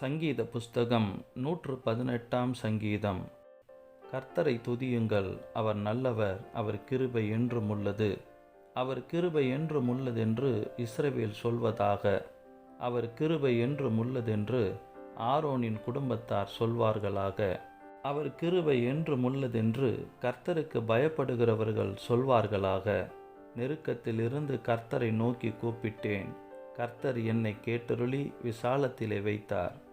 சங்கீத புஸ்தகம் நூற்று பதினெட்டாம் சங்கீதம். கர்த்தரை துதியுங்கள் அவர் நல்லவர் அவர் கிருபை என்றும் உள்ளது. அவர் கிருபை என்றும் உள்ளதென்று இஸ்ரவேல் சொல்வதாக அவர் கிருபை என்றும் உள்ளதென்று ஆரோனின் குடும்பத்தார் சொல்வார்களாக. அவர் கிருபை என்றும் உள்ளதென்று கர்த்தருக்கு பயப்படுகிறவர்கள் சொல்வார்களாக. நெருக்கத்திலிருந்து கர்த்தரை நோக்கி கூப்பிட்டேன். கர்த்தர் என்னை கேட்டருளி விசாலத்திலே வைத்தார்.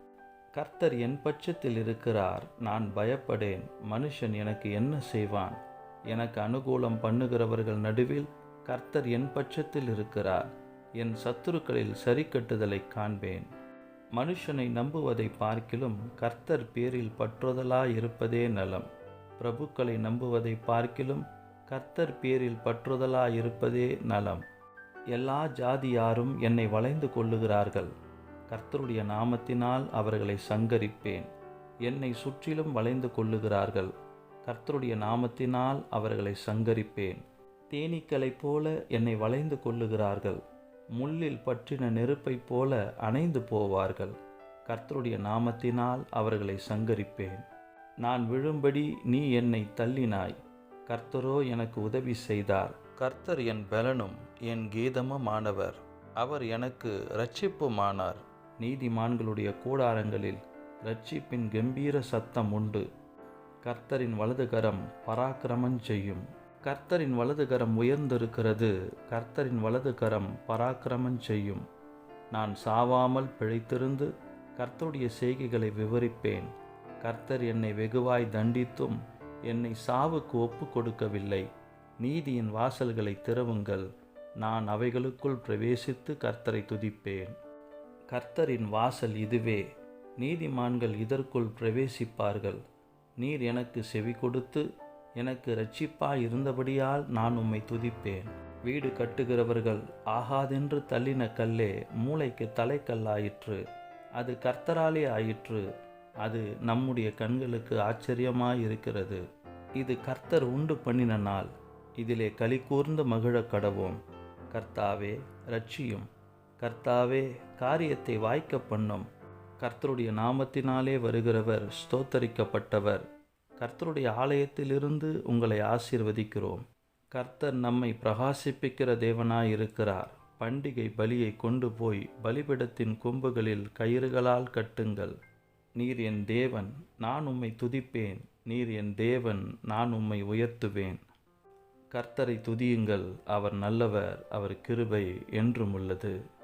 கர்த்தர் என் பட்சத்தில் இருக்கிறார். நான் பயப்படேன். மனுஷன் எனக்கு என்ன செய்வான்? எனக்கு அனுகூலம் பண்ணுகிறவர்கள் நடுவில் கர்த்தர் என் பட்சத்தில் இருக்கிறார். என் சத்துருக்களில் சரிக்கட்டுதலை காண்பேன். மனுஷனை நம்புவதை பார்க்கிலும் கர்த்தர் பேரில் பற்றுதலாயிருப்பதே நலம். பிரபுக்களை நம்புவதை பார்க்கிலும் கர்த்தர் பேரில் பற்றுதலாயிருப்பதே நலம். எல்லா ஜாதியாரும் என்னை வளைந்து கொள்ளுகிறார்கள். கர்த்தருடைய நாமத்தினால் அவர்களை சங்கரிப்பேன். என்னை சுற்றிலும் வளைந்து கொள்ளுகிறார்கள். கர்த்தருடைய நாமத்தினால் அவர்களை சங்கரிப்பேன். தேனீக்களைப் போல என்னை வளைந்து கொள்ளுகிறார்கள். முள்ளில் பற்றின நெருப்பைப் போல அணைந்து போவார்கள். கர்த்தருடைய நாமத்தினால் அவர்களை சங்கரிப்பேன். நான் விழும்படி நீ என்னை தள்ளினாய். கர்த்தரோ எனக்கு உதவி செய்தார். கர்த்தர் என் பலனும் என் கீதமுமானவர். அவர் எனக்கு இரட்சிப்புமானார். நீதிமான்களுடைய கூடாரங்களில் இரட்சிப்பின் கம்பீர சத்தம் உண்டு. கர்த்தரின் வலதுகரம் பராக்கிரமம் செய்யும். கர்த்தரின் வலதுகரம் உயர்ந்திருக்கிறது. கர்த்தரின் வலதுகரம் பராக்கிரமம் செய்யும். நான் சாவாமல் பிழைத்திருந்து கர்த்தருடைய செய்கைகளை விவரிப்பேன். கர்த்தர் என்னை வெகுவாய் தண்டித்தும் என்னை சாவுக்கு ஒப்பு கொடுக்கவில்லை. நீதியின் வாசல்களை திறவுங்கள். நான் அவைகளுக்குள் பிரவேசித்து கர்த்தரை துதிப்பேன். கர்த்தரின் வாசல் இதுவே. நீதிமான்கள் இதற்குள் பிரவேசிப்பார்கள். நீர் எனக்கு செவி கொடுத்து எனக்கு இரட்சிப்பாய் இருந்தபடியால் நான் உம்மை துதிப்பேன். வீடு கட்டுகிறவர்கள் ஆகாதென்று தள்ளின கல்லே மூளைக்கு தலைக்கல்லாயிற்று. அது கர்த்தராலே ஆயிற்று. அது நம்முடைய கண்களுக்கு ஆச்சரியமாயிருக்கிறது. இது கர்த்தர் உண்டு பண்ணின நாள். இதிலே களி கூர்ந்து மகிழ கடவோம். கர்த்தாவே ரட்சியும் கர்த்தாவே காரியத்தை வாய்க்க பண்ணும். கர்த்தருடைய நாமத்தினாலே வருகிறவர் ஸ்தோத்தரிக்கப்பட்டவர். கர்த்தருடைய ஆலயத்திலிருந்து உங்களை ஆசீர்வதிக்கிறோம். கர்த்தர் நம்மை பிரகாசிப்பிக்கிற தேவனாயிருக்கிறார் பண்டிகை பலியை கொண்டு போய் பலிபிடத்தின் கொம்புகளில் கயிறுகளால் கட்டுங்கள். நீர் என் தேவன் நான் உம்மை துதிப்பேன். நீர் என் தேவன் நான் உம்மை உயர்த்துவேன். கர்த்தரை துதியுங்கள். அவர் நல்லவர் அவர் கிருபை என்றும் உள்ளது.